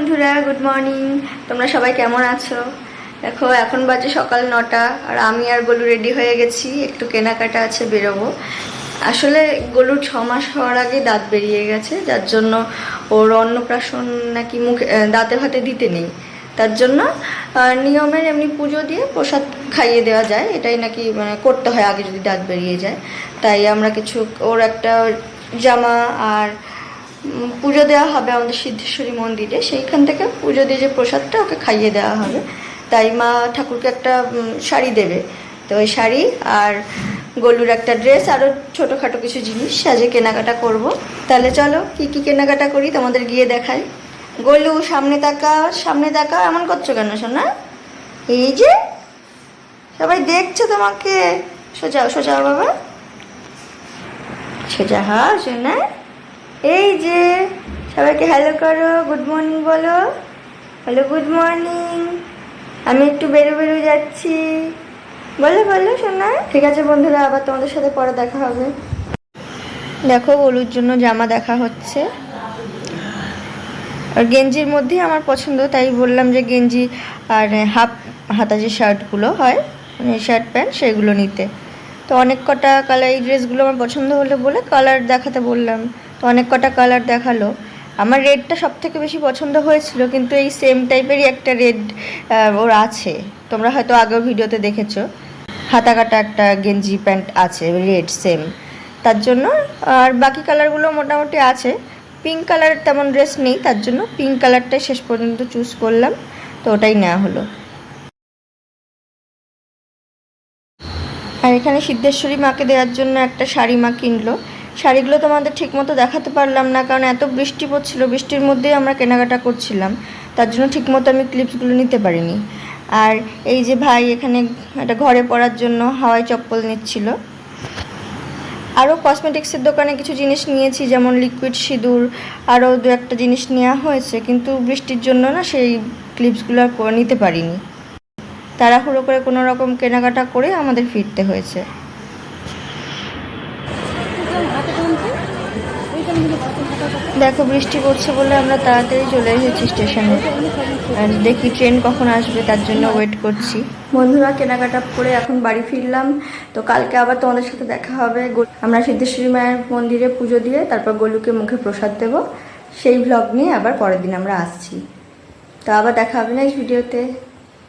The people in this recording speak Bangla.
বন্ধুরা গুড মর্নিং তোমরা সবাই কেমন আছো? দেখো, এখন বাজে সকাল নটা, আর আমি আর গলু রেডি হয়ে গেছি। একটু কেনাকাটা আছে, বেরোবো। আসলে গলুর ছ মাস হওয়ার আগে দাঁত বেরিয়ে গেছে, যার জন্য ওর অন্নপ্রাশন নাকি মুখে দাঁতে ভাতে দিতে নেই। তার জন্য নিয়মের এমনি পুজো দিয়ে প্রসাদ খাইয়ে দেওয়া যায়। এটাই নাকি মানে করতে হয় আগে যদি দাঁত বেরিয়ে যায়। তাই আমরা কিছু, ওর একটা জামা আর পুজো দেওয়া হবে আমাদের সিদ্ধেশ্বরী মন্দিরে। সেইখান থেকে পুজো দিয়ে যে প্রসাদটা ওকে খাইয়ে দেওয়া হবে। তাই মা ঠাকুরকে একটা শাড়ি দেবে। তো ওই শাড়ি আর গলুর একটা ড্রেস আরও ছোটোখাটো কিছু জিনিস সাজে কেনাকাটা করব। তাহলে চলো, কি কি কেনাকাটা করি তোমাদের গিয়ে দেখাই। গলু, সামনে তাকা সামনে তাকা, এমন করছ কেন সোনা? এই যে, সবাই দেখছে তোমাকে। সোজা সোজা বাবা। সোজা হা সোনা। এই যে সবাইকে হ্যালো করো গুড মর্নিং বলো। হ্যালো গুড মর্নিং আমি একটু বেরো বেরো যাচ্ছি। বলো বলো সোনা। ঠিক আছে বন্ধুরা আবার তোমাদের সাথে পরে দেখা হবে। দেখো গলুর জন্য জামা দেখা হচ্ছে। আর গেঞ্জির মধ্যেই আমার পছন্দ তাই বললাম যে গেঞ্জি আর হাফ হাতা যে শার্টগুলো হয় মানে শার্ট প্যান্ট সেগুলো নিতে। তো অনেক কটা কালার এই ড্রেসগুলো আমার পছন্দ হলো বলে কালার দেখাতে বললাম। তো অনেক কটা কালার দেখাল। আমার রেডটা সব থেকে বেশি পছন্দ হয়েছিল, কিন্তু এই সেম টাইপেরই একটা রেড ওর আছে। তোমরা হয়তো আগের ভিডিওতে দেখেছ। হাতা কাটা একটা গেঞ্জি প্যান্ট আছে রেড সেম তার জন্য, আর বাকি কালারগুলো মোটামুটি আছে। পিঙ্ক কালার তেমন ড্রেস নেই, তার জন্য পিঙ্ক কালারটাই শেষ পর্যন্ত চুজ করলাম। তো ওটাই নেওয়া হলো। আর এখানে সিদ্ধেশ্বরী মাকে দেওয়ার জন্য একটা শাড়ি মা কিনলো। শাড়িগুলো তোমাদের ঠিকমতো দেখাতে পারলাম না, কারণ এত বৃষ্টি পড়ছিল, বৃষ্টির মধ্যেই আমরা কেনাকাটা করছিলাম। তার জন্য ঠিকমতো আমি ক্লিপসগুলো নিতে পারিনি। আর এই যে ভাই এখানে একটা ঘরে পরার জন্য হাওয়াই চপ্পল নিচ্ছিল। আরও কসমেটিক্সের দোকানে কিছু জিনিস নিয়েছি, যেমন লিকুইড সিঁদুর আরও দু একটা জিনিস নেওয়া হয়েছে, কিন্তু বৃষ্টির জন্য না সেই ক্লিপসগুলো আর নিতে পারিনি। তাড়াহুড়ো করে কোনো রকম কেনাকাটা করে আমাদের ফিরতে হয়েছে। দেখো, বৃষ্টি পড়ছে বলে আমরা তাড়াতাড়ি চলে এসেছি স্টেশনে। দেখি ট্রেন কখন আসবে, তার জন্য ওয়েট করছি। বন্ধুরা, কেনাকাটা করে এখন বাড়ি ফিরলাম। তো কালকে আবার তোমাদের সাথে দেখা হবে। আমরা সিদ্ধেশ্বরী মায়ের মন্দিরে পুজো দিয়ে তারপর গলুকে মুখে প্রসাদ দেব। সেই ভ্লগ নিয়ে আবার পরের দিন আমরা আসছি। তো আবার দেখা হবে নেক্সট ভিডিওতে